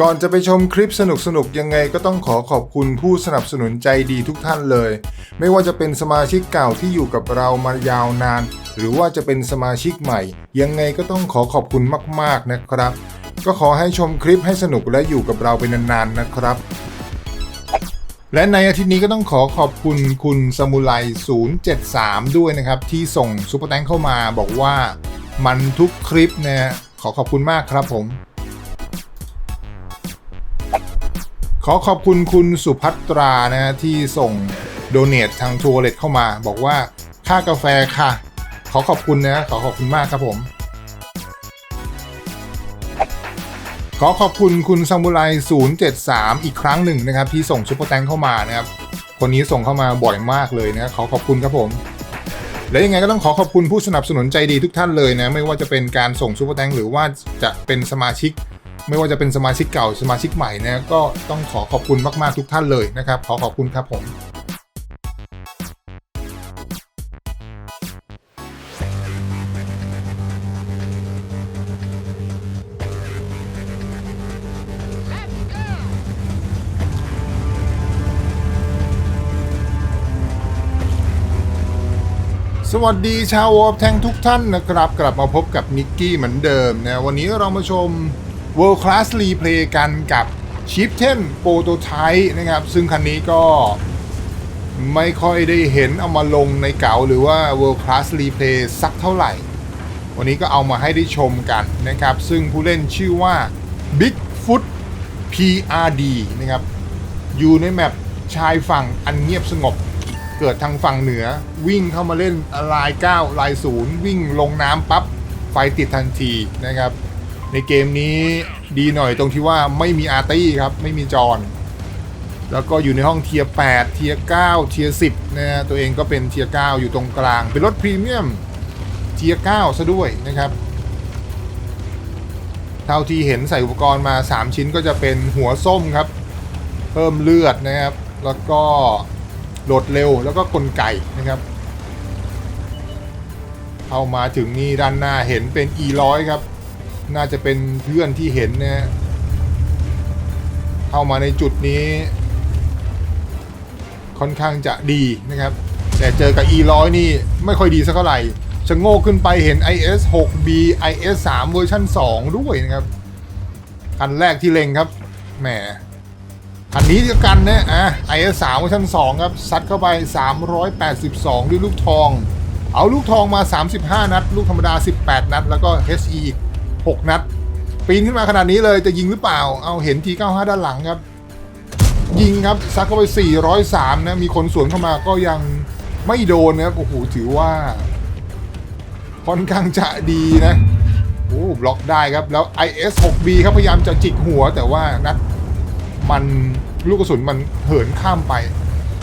ก่อนจะไปชมคลิปสนุกๆยังไงก็ต้องขอขอบคุณผู้สนับสนุนใจดีทุกท่านเลย ไม่ว่าจะเป็นสมาชิกเก่าที่อยู่กับเรามายาวนาน หรือว่าจะเป็นสมาชิกใหม่ ยังไงก็ต้องขอขอบคุณมากๆนะครับ ก็ขอให้ชมคลิปให้สนุกและอยู่กับเราไปนานๆนะครับและในอาทิตย์นี้ก็ต้องขอขอบคุณคุณสมุไร073 ด้วยนะครับ ที่ส่งซุปเปอร์แตงเข้ามาบอกว่ามันทุกคลิปนะขอขอบคุณมากครับผม ขอขอบคุณคุณสุภัตรานะที่ส่งโดเนททางทัวร์เลตเข้ามา บอกว่าค่ากาแฟค่ะ ขอขอบคุณนะ ขอขอบคุณมากครับผม ขอขอบคุณคุณซามูไร073 อีกครั้งหนึ่งนะครับ ที่ส่งซุปเปอร์แตงเข้ามานะครับ คนนี้ส่งเข้ามาบ่อยมากเลยนะขอขอบคุณครับผม และยังไงก็ต้องขอขอบคุณผู้สนับสนุนใจดีทุกท่านเลยนะ ไม่ว่าจะเป็นการส่งซุปเปอร์แตงหรือว่าจะเป็นสมาชิก ไม่ว่าจะเป็นสมาชิกเก่าสมาชิกใหม่นะก็ต้องขอขอบคุณมากๆทุกท่านเลยนะครับ ขอขอบคุณครับผมสวัสดีชาววอลแทงทุกท่านนะครับ กลับมาพบกับนิกกี้เหมือนเดิมนะวันนี้เรามาชม World Class Replay กันกับชิป10 Prototype นะครับ ซึ่งคันนี้ก็ไม่ค่อยได้เห็นเอามาลงในเก๋าหรือว่า World Class Replay สักเท่าไหร่ วันนี้ก็เอามาให้ได้ชมกันนะครับ ซึ่งผู้เล่นชื่อว่า Bigfoot PRD นะครับ อยู่ในแมปชายฝั่งอันเงียบสงบ เกิดทางฝั่งเหนือ วิ่งเข้ามาเล่นลาย 9 ลาย 0 วิ่งลงน้ำปั๊บ ไฟติดทันทีนะครับ ในเกมนี้ ดีหน่อยตรงที่ว่าไม่มีอาร์ตี้ครับ ไม่มีจอนแล้วก็อยู่ในห้องเทียร์8เทียร์9เทียร์10นะฮะตัวเองก็เป็นเทียร์9อยู่ตรงกลาง เป็นรถพรีเมียมเทียร์9ซะด้วยนะครับ เท่าที่เห็นใส่อุปกรณ์มา 3 ชิ้นก็จะเป็นหัวส้มครับ เพิ่มเลือดนะครับ แล้วก็โหลดเร็วแล้วก็กลไกนะครับ เข้ามาถึงนี่ด้านหน้าเห็นเป็น E100 ครับ น่าจะเป็นเพื่อนที่เห็นนะฮะเข้ามาในจุดนี้ ค่อนข้างจะดีนะครับ แต่เจอกับ E100 นี่ไม่ค่อยดีสักเท่าไหร่ชะโงกขึ้นไปเห็น IS 6B IS 3เวอร์ชัน2 ด้วยนะครับคันแรกที่เล็งครับแหมคันนี้เดียวกันนะอะ IS 3เวอร์ชัน2ครับซัดเข้าไป 382 ด้วยลูกทอง เอาลูกทองมา 35 นัด ลูกธรรมดา 18 นัด แล้วก็ HE อีก 6 นัด ปีนขึ้นมาขนาดนี้เลยจะยิงหรือเปล่า เอาเห็นที95ด้านหลังครับ ยิงครับซัดเข้าไป 403 นะ มีคนสวนเข้ามาก็ยังไม่โดนนะครับโอ้โหถือว่าค่อนข้างจะดีนะโอ้บล็อกได้ครับ แล้ว IS 6B ครับพยายามจะจิกหัวแต่ว่านัดมันลูกกระสุนมันเหินข้ามไป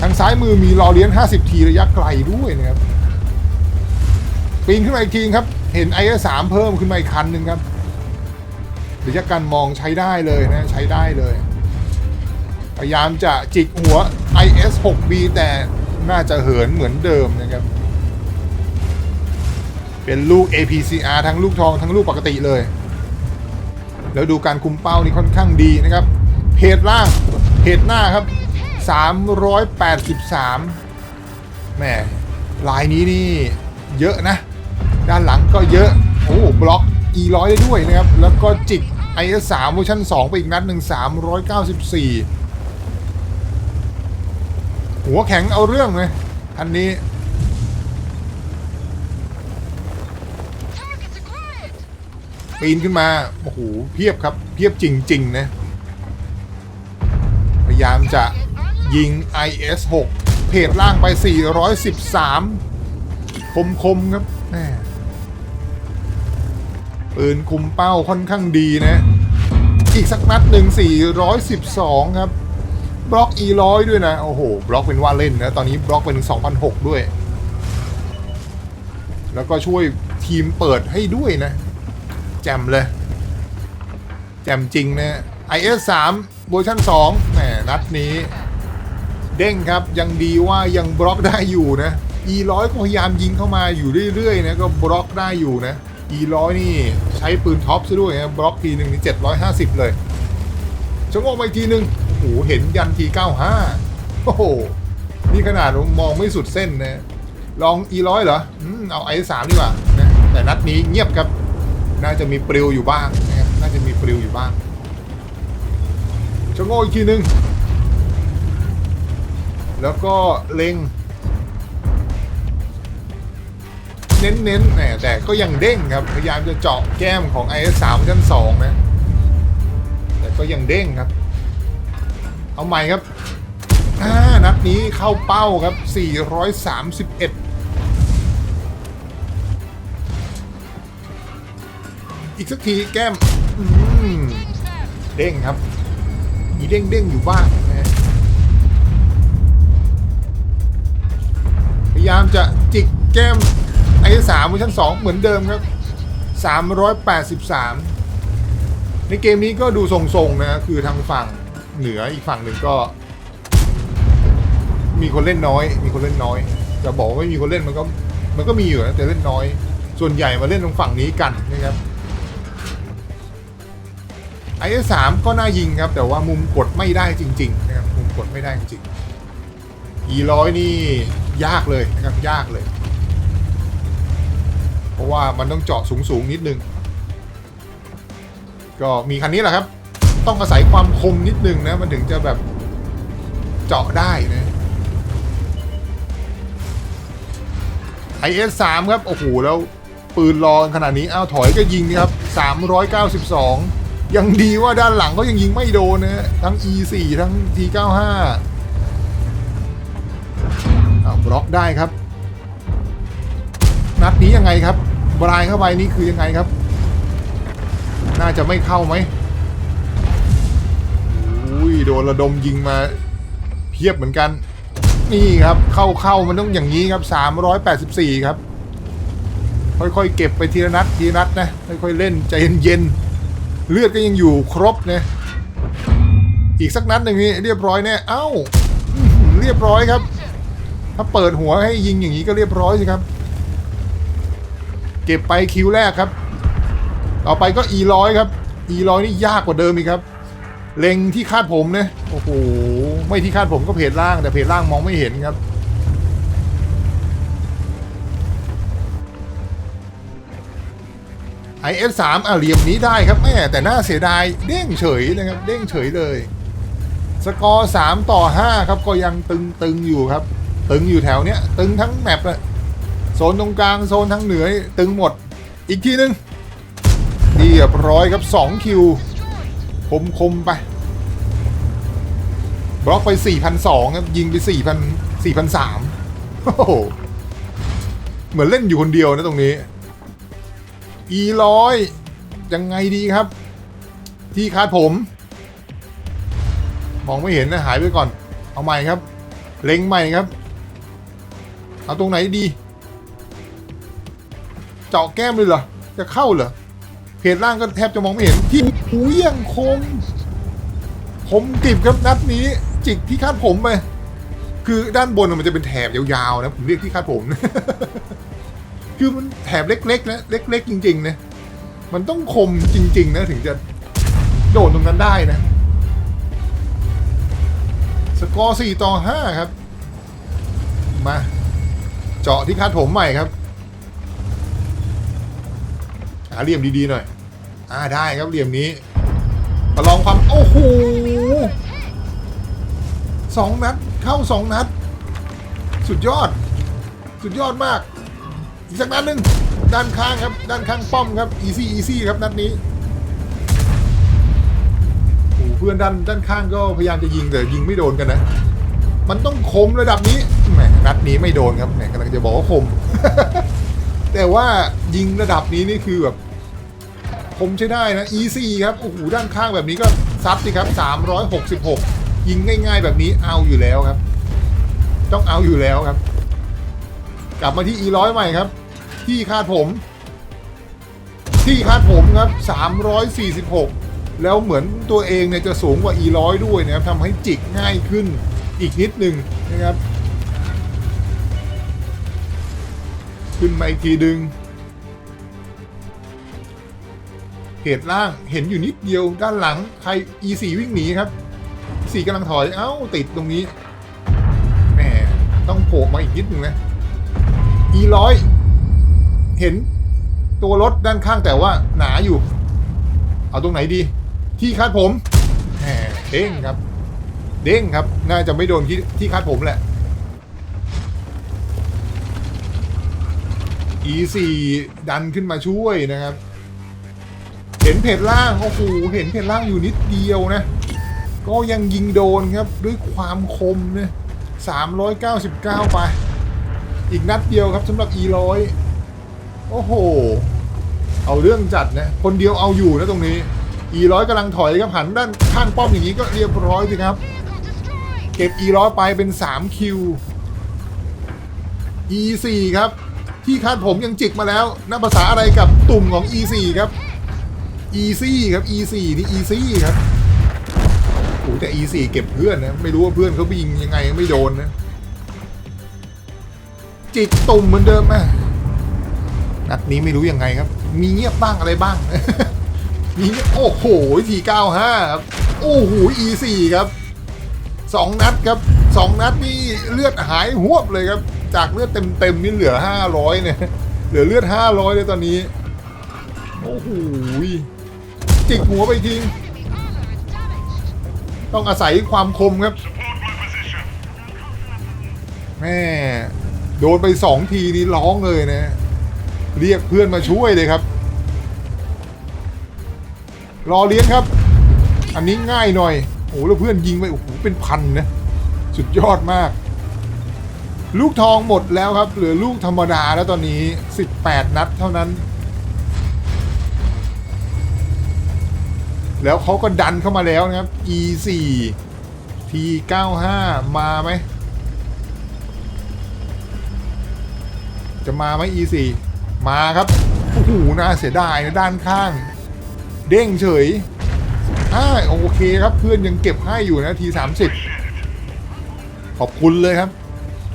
ทางซ้ายมือมีรอเลียน 50 ทีระยะไกลด้วยนะครับปีนขึ้นมาอีกทีครับ เห็น i อ3เพิ่มขึ้นมาอีกคันหนึ่งครับ หระยะการมองใช้ได้เลยนะใช้ได้เลย พยายามจะจิกหัว IS 6B แต่น่าจะเหินเหมือนเดิมนะครับ เป็นลูก APCR ทั้งลูกทองทั้งลูกปกติเลย แล้วดูการคุมเป้านี่ค่อนข้างดีนะครับ เพจล่าง เพจหน้าครับ 383แหมลายนี้นี่เยอะนะ ด้านหลังก็เยอะ E100 ได้ด้วยนะครับ แล้วก็จิก IS3 เวอร์ชัน2 ไปอีกนัดหนึ่ง394 หัวแข็งเอาเรื่องเลยอันนี้ ปีนขึ้นมา โอ้โห เพียบครับ เพียบจริง ๆ นะ พยายามจะยิง IS 6 เพจล่างไป 413 คมคมๆครับแม่ ปืนคุมเป้าค่อนข้างดีนะ อีกสักนัดหนึ่ง412 ครับ บล็อก E100 ด้วยนะ โอ้โห บล็อกเป็นว่าเล่นนะ ตอนนี้บล็อกเป็น 2006 ด้วย แล้วก็ช่วยทีมเปิดให้ด้วยนะ แจมเลย แจมจริงนะ IS 3 เวอร์ชัน2แหมนัดนี้ เด้งครับยังดีว่ายังบล็อกได้อยู่นะ E100 ก็พยายามยิงเข้ามาอยู่เรื่อยๆนะก็บล็อกได้อยู่นะ E100 นี่ใช้ปืนท็อปซะด้วยนะบล็อกทีหนึ่งนี่750 เลยชะโงกมาอีกทีนึงโอ้โหเห็นยันที95 โอ้โห นี่ขนาดมองไม่สุดเส้นนะ ลอง e ร้อยเหรออืมเอา i 3ดีกว่านะแต่นัดนี้เงียบครับ น่าจะมีปลิวอยู่บ้างนะครับน่าจะมีปลิวอยู่บ้างชะโงกอีกทีหนึ่งแล้วก็เล็ง เน้นๆแหมแต่ก็ยังเด้งครับ พยายามจะเจาะแก้มของ IS 3 ชั้น2นะ แต่ก็ยังเด้งครับ เอาใหม่ครับอ่านัดนี้เข้าเป้าครับ 431 อีกสักทีแก้มมเด้งครับ มีเด้งเด้งๆอยู่บ้างนะพยายามจะจิกแก้ม ไอ้สามเวอร์ชันสองเหมือนเดิมครับ383ในเกมนี้ก็ดูทรงๆนะคือทางฝั่งเหนืออีกฝั่งหนึ่งก็ มีคนเล่นน้อย มีคนเล่นน้อย จะบอกว่าไม่มีคนเล่นมันก็มันก็มีอยู่นะแต่เล่นน้อย ส่วนใหญ่มาเล่นตรงฝั่งนี้กันนะครับไอ้สามก็น่ายิงครับ แต่ว่ามุมกดไม่ได้จริงๆนะครับมุมกดไม่ได้จริงๆอีร้อยนี่ยากเลยนะครับยากเลย ราะว่ามันต้องเจาะสูงๆนิดนึง ก็มีคันนี้แหละครับ ต้องอาศัยความคมนิดนึงนะ มันถึงจะแบบเจาะได้นะ IS 3 ครับ โอ้โห แล้วปืนรอขนาดนี้ อ้าว ถอยก็ยิงนะครับ 392 ยังดีว่าด้านหลังก็ยังยิงไม่โดนนะทั้ง E4 ทั้ง T95 อ้าวบล็อกได้ครับ นัดนี้ยังไงครับ บรายเข้าไปนี่คือยังไงครับ น่าจะไม่เข้าไหมอุ้ยโดนระดมยิงมาเพียบเหมือนกัน นี่ครับเข้าเข้ามันต้องอย่างนี้ครับ384ครับ ค่อยๆเก็บไปทีละนัดทีละนัดนะค่อยๆเล่นใจเย็นๆเลือดก็ยังอยู่ครบนะอีกสักนัดหนึ่งนี่เรียบร้อยแน่เอ้าอื้อหือเรียบร้อยครับ ถ้าเปิดหัวให้ยิงอย่างนี้ก็เรียบร้อยสิครับ ก็บไปคิวแรกครับ ต่อไปก็ e ร้อยครับ e ร้อยนี่ยากกว่าเดิมอีกครับ เล็งที่คาดผมนะโอ้โหไม่ที่คาดผมก็เพจล่าง แต่เพจล่างมองไม่เห็นครับ IS 3อะเหลี่ยมนี้ได้ครับแม่แต่น่าเสียดายเด้งเฉยนะครับ เด้งเฉยเลย สกอร์3ต่อ5ครับก็ยังตึงตึงๆอยู่ครับ ตึงอยู่แถวเนี้ย ตึงทั้งแมปอะโซนตรงกลางโซนทั้งเหนือตึงหมด อีกทีนึงเรียบร้อยครับ 2 คิว คมคมๆไป บล็อกไป 4,200 ครับ ยิงไป 4,000 4,300 โอ้โห เหมือนเล่นอยู่คนเดียวนะตรงนี้ E ร้อยยังไงดีครับ ที่คาดผม มองไม่เห็นนะ หายไปก่อน เอาใหม่ครับ เล็งใหม่ครับ เอาตรงไหนดี เจาะแก้มเลยเหรอ จะเข้าเหรอ เพจล่างก็แทบจะมองไม่เห็นที่หูยังคมผมกริบครับนัดนี้ จิกที่คาดผมไป คือด้านบนมันจะเป็นแถบยาวๆนะ ผมเรียกที่คาดผม คือมันแถบเล็กๆนะ เล็ก ๆ จริง ๆ นะ มันต้องคมจริง ๆ นะ ถึงจะโดนตรงนั้นได้นะ สกอร์4ต่อ5ครับ มา เจาะที่คาดผมใหม่ครับ หาเหลี่ยมดีๆหน่อย อ่าได้ครับเหลี่ยมนี้ประลองความโอ้โหสองนัดเข้าสองนัด สุดยอด สุดยอดมาก อีกสักนัดหนึ่งด้านข้างครับ ด้านข้างป้อมครับ easy easy ครับนัดนี้โอ้เพื่อนด้านด้านข้างก็พยายามจะยิงแต่ยิงไม่โดนกันนะ มันต้องคมระดับนี้แหมนัดนี้ไม่โดนครับแหมกำลังจะบอกว่าคม แต่ว่ายิงระดับนี้นี่คือแบบคมใช้ได้นะ easy ครับ โอ้โห ด้านข้างแบบนี้ก็ซัดสิครับ 366 ยิงง่ายๆแบบนี้เอาอยู่แล้วครับ ต้องเอาอยู่แล้วครับ กลับมาที่ e ร้อยใหม่ครับ ที่คาดผม ที่คาดผมครับ 346 แล้วเหมือนตัวเองเนี่ยจะสูงกว่า e ร้อยด้วยนะครับทำให้จิกง่ายขึ้นอีกนิดหนึ่งนะครับ ขึ้นมาอีกทีดึงเพจล่างเห็นอยู่นิดเดียวด้านหลัง ใคร E4 วิ่งหนีครับ4กำลังถอย เอ้า ติดตรงนี้ แหม ต้องโผล่มาอีกนิดหนึ่งนะ E100 เห็นตัวรถด้านข้างแต่ว่าหนาอยู่ เอาตรงไหนดี ที่คาดผม แหมเด้งครับ เด้งครับ น่าจะไม่โดนที่ที่คาดผมแหละ E4 ดันขึ้นมาช่วยนะครับ เห็นเพจล่างโอ้โหเห็นเพจล่างอยู่นิดเดียวนะ ก็ยังยิงโดนครับด้วยความคมเนี่ย399 ไป อีกนัดเดียวครับสำหรับ E100 โอ้โห เอาเรื่องจัดนะ คนเดียวเอาอยู่นะตรงนี้ E100 กำลังถอยครับหันด้านข้างป้อมอย่างนี้ก็เรียบร้อยสิครับ เก็บ E100 ไปเป็น 3 คิว E4 ครับ ที่คาดผมยังจิกมาแล้วนับภาษาอะไรกับตุ่มของ E4 ครับ E4 ครับ E4 นี่ E4 ครับโอ้แต่ E4 เก็บเพื่อนนะ ไม่รู้ว่าเพื่อนเขาไปยิงยังไงไม่โดนนะ จิกตุ่มเหมือนเดิมอะนัดนี้ไม่รู้ยังไงครับ มีเงียบบ้างอะไรบ้าง มีเงียบโอ้โหที95ครับโอ้โห E4 ครับสองนัดครับสองนัดนี่เลือดหายหวบเลยครับ จากเลือดเต็มๆนี่เหลือห้าร้อยเนี่ย เหลือเลือดห้าร้อยเลยตอนนี้ โอ้โหจิกหัวไปทิ้ง ต้องอาศัยความคมครับ แม่ โดนไปสองทีนี่ร้องเลยนะ เรียกเพื่อนมาช่วยเลยครับ รอเลี้ยงครับ อันนี้ง่ายหน่อย โอ้โหแล้วเพื่อนยิงไป โอ้โห เป็นพันนะ สุดยอดมาก ลูกทองหมดแล้วครับ เหลือลูกธรรมดาแล้วตอนนี้ 18 นัดเท่านั้น แล้วเขาก็ดันเข้ามาแล้วนะครับ E4 T95 มาไหม จะมาไหม E4 มาครับ โอ้โหน่าเสียดายนะด้านข้าง เด้งเฉยอ่าโอเคครับเพื่อนยังเก็บให้อยู่นะทีสามสิบขอบคุณเลยครับ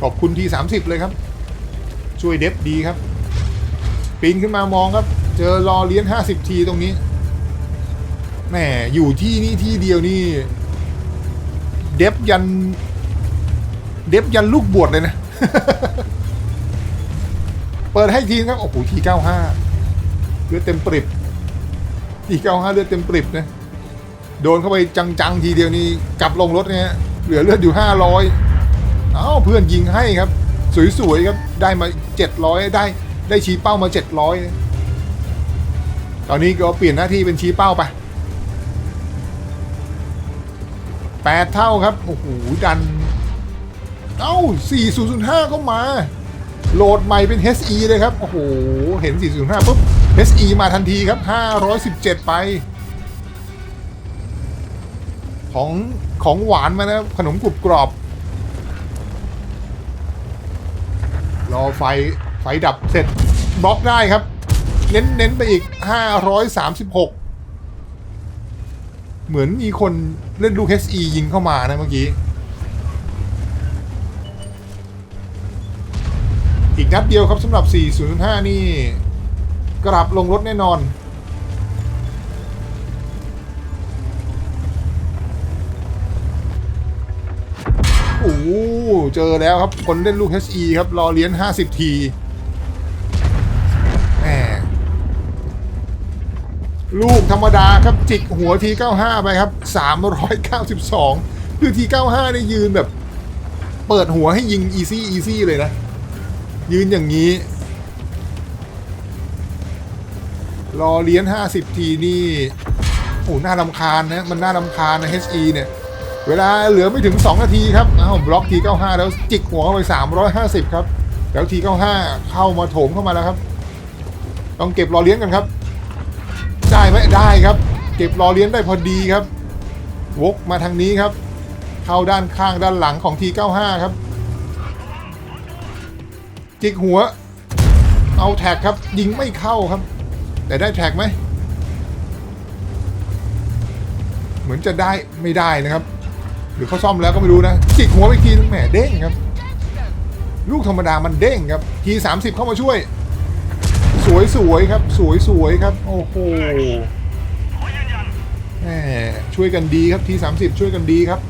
ขอบคุณทีสามสิบเลยครับ ช่วยเดฟดีครับ ปีนขึ้นมามองครับ เจอรอเลี้ยนห้าสิบทีตรงนี้แหมอยู่ที่นี่ที่เดียวนี่ เดฟยัน เดฟยันลูกบวชเลยนะ เปิดให้ทีครับ โอ้โหทีเก้าห้าเลือดเต็มปริบทีเก้าห้าเลือดเต็มปริบนะ โดนเข้าไปจังๆ ทีเดียวนี่กลับลงรถเนี่ยเหลือเลือดอยู่ห้าร้อย อ้าเพื่อนยิงให้ครับ สวยๆครับได้มาเจ็ดร้อยได้ได้ชี้เป้ามาเจ็ดร้อยตอนนี้ก็เปลี่ยนหน้าที่เป็นชี้เป้าไปแปดเท่าครับ โอ้โห ดัน เอ้า 4005 ก็มา โหลดใหม่เป็น HE เลยครับ โอ้โห เห็น 405ปุ๊บ HE มาทันทีครับ 517 ไป ของของหวานมานะขนมกรุบกรอบ รอไฟไฟดับเสร็จบล็อกได้ครับ เน้นเน้นไปอีก 536 เหมือนมีคนเล่นลูก HE ยิงเข้ามานะเมื่อกี้ อีกนัดเดียวครับสำหรับ 405 นี่ กลับลงรถแน่นอน เจอแล้วครับ คนเล่นลูก HE ครับ รอเลี้ยน 50 ทีแหมลูกธรรมดาครับ จิกหัวที 95 ไปครับ 392 คือที 95 นี่ยืนแบบ เปิดหัวให้ยิง easy easy เลยนะ ยืนอย่างนี้ รอเลี้ยน 50 ทีนี่โอ้หน่าลำคาญนะ มันน่าลำคาญนะ HE เนี่ย เวลาเหลือไม่ถึง 2 นาทีครับอ้าวบล็อกที95 แล้วจิกหัวเข้าไป 350 ครับ แล้วที95 เข้ามาโถมเข้ามาแล้วครับ ต้องเก็บรอเลี้ยงกันครับ ได้ไหมได้ครับ เก็บรอเลี้ยงได้พอดีครับ วกมาทางนี้ครับ เข้าด้านข้างด้านหลังของที95 ครับ จิกหัว เอาแท็กครับ ยิงไม่เข้าครับ แต่ได้แท็กไหม เหมือนจะได้ไม่ได้นะครับ หรือเขาซ่อมแล้วก็ไม่รู้นะจิกหัวไปทีนึงแหมเด้งครับ ลูกธรรมดามันเด้งครับที30เข้ามาช่วย สวยๆครับ สวยๆครับ โอ้โหแหมช่วยกันดีครับที30ช่วยกันดีครับ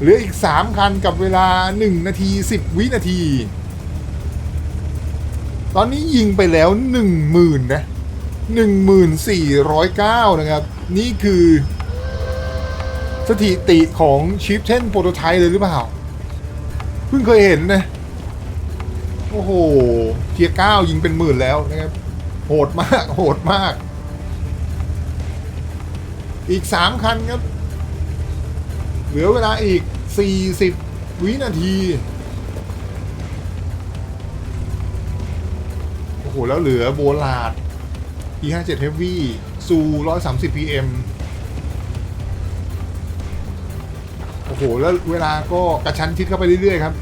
เหลืออีก3คันกับเวลา1นาที10วินาที ตอนนี้ยิงไปแล้ว10,000นนะ1409นะครับ นี่คือ สถิติของชิปเช่นโปรโตไทป์เลยหรือเปล่า เพิ่งเคยเห็นนะ โอ้โหเทียร์เก้ายิงเป็นหมื่นแล้วนะครับ โหดมาก โหดมาก อีกสามคันครับ เหลือเวลาอีก40วินาที โอ้โห แล้วเหลือโบลาด P57 Heavy ซู130 PM แล้วเวลาก็กระชั้นชิดเข้าไปเรื่อยๆครับ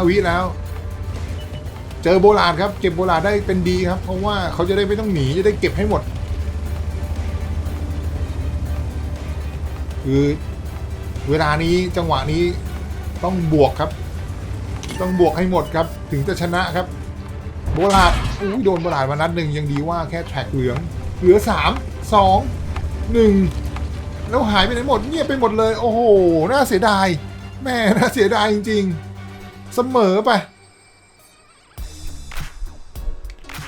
25 วิแล้ว เจอโบราณครับ เก็บโบราณได้เป็นดีครับ เพราะว่าเขาจะได้ไม่ต้องหนีจะได้เก็บให้หมด คือเวลานี้จังหวะนี้ต้องบวกครับ ต้องบวกให้หมดครับ ถึงจะชนะครับ โบราณอุ้ยโดนโบราณมานัดหนึ่งยังดีว่าแค่แท็กเหลือง เหลือสามสองหนึ่ง แล้วหายไปไหนหมดเงียบไปหมดเลย โอ้โห น่าเสียดาย แม่น่าเสียดายจริงๆ เสมอไป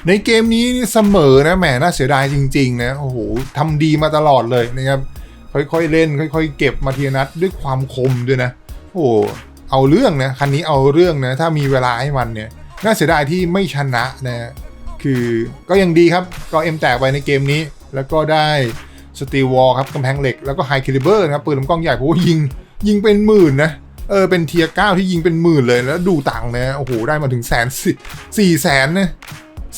ในเกมนี้เสมอนะแหมน่าเสียดายจริง ๆ นะโอ้โหทำดีมาตลอดเลยนะครับค่อยๆเล่น ค่อย ๆ เก็บมาทีนัดด้วยความคมด้วยนะโอ้โหเอาเรื่องนะคันนี้เอาเรื่องนะถ้ามีเวลาให้มันเนี่ยน่าเสียดายที่ไม่ชนะนะคือก็ยังดีครับก็เอ็มแตกไปในเกมนี้แล้วก็ได้ สตีวอลครับกำแพงเหล็กแล้วก็ไฮคิลิเบอร์นะครับปืนลำกล้องใหญ่ผมว่ายิงยิงเป็นหมื่นนะเออเป็นเทียร์เก้าที่ยิงเป็นหมื่นเลยแล้วดูตังนะโอ้โหได้มาถึงแสนสี่แสนนะ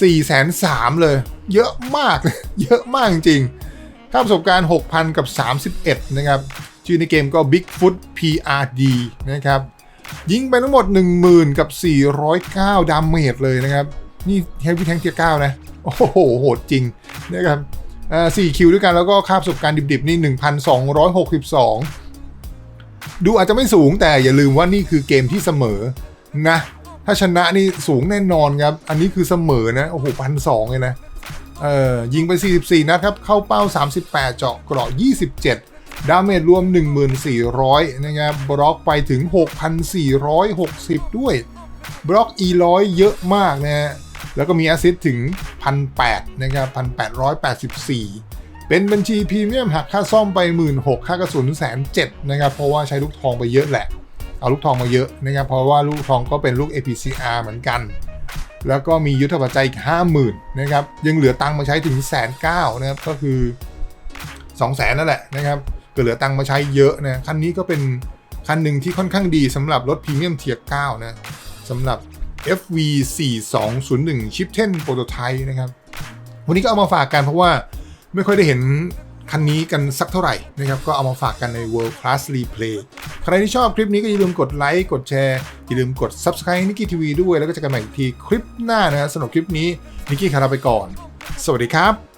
สี่แสนสามเลย เยอะมาก เยอะมากจริงๆค่าประสบการณ์ 6,000 กับ 31 นะครับ ชื่อในเกมก็ Bigfoot PRD นะครับ ยิงไปทั้งหมด 10,000 กับ 409 ดาเมจเลยนะครับ นี่เฮฟวี่แทงเทียร์9นะ โอ้โห โหดจริงนะครับ อ่า4คิวด้วยกันแล้วก็ค่าประสบการณ์ดิบๆ นี่ 1,262 ดูอาจจะไม่สูงแต่อย่าลืมว่านี่คือเกมที่เสมอนะ ถ้าชนะนี่สูงแน่นอนครับ อันนี้คือเสมอนะ โอ้โหพันสองเลยนะ เออยิงไป 44นัดครับ เข้าเป้า 38 เจาะเกราะ 27 ดาเมจรวม 1400 นะครับ บล็อกไปถึง 6,460 ด้วย บล็อก E100 เยอะมากนะฮะ แล้วก็มีแอสซิสถึง 1,800นะครับ1,884 เป็นบัญชีพรีเมียมหักค่าซ่อมไป 16,000ค่ากระสุนแสนเจ็ดนะครับ เพราะว่าใช้ลูกทองไปเยอะแหละ เอาลูกทองมาเยอะนะครับ เพราะว่าลูกทองก็เป็นลูก APCR เหมือนกัน แล้วก็มียุทธปัจจัยอีกห้าหมื่นนะครับ ยังเหลือตังค์มาใช้ถึงแสนเก้านะครับ ก็คือ2องแสนนั่นแหละนะครับ ก็เหลือตังค์มาใช้เยอะนะ คันนี้ก็เป็นคันหนึ่งที่ค่อนข้างดีสำหรับรถพรีเมียมเทียร์9นะสำหรับ FV 4201 ชิปเทนโปรโตไทป์นะครับ วันนี้ก็เอามาฝากกันเพราะว่าไม่ค่อยได้เห็นคันนี้กันสักเท่าไหร่นะครับ ก็เอามาฝากกันใน World Class Replay ใครที่ชอบคลิปนี้ก็อย่าลืมกดไลค์ กดแชร์ อย่าลืมกด Subscribe นิกกี้ทีวีด้วย แล้วก็จะกันใหม่อีกทีคลิปหน้านะสำหรับคลิปนี้นิกกี้คาราไปก่อน สวัสดีครับ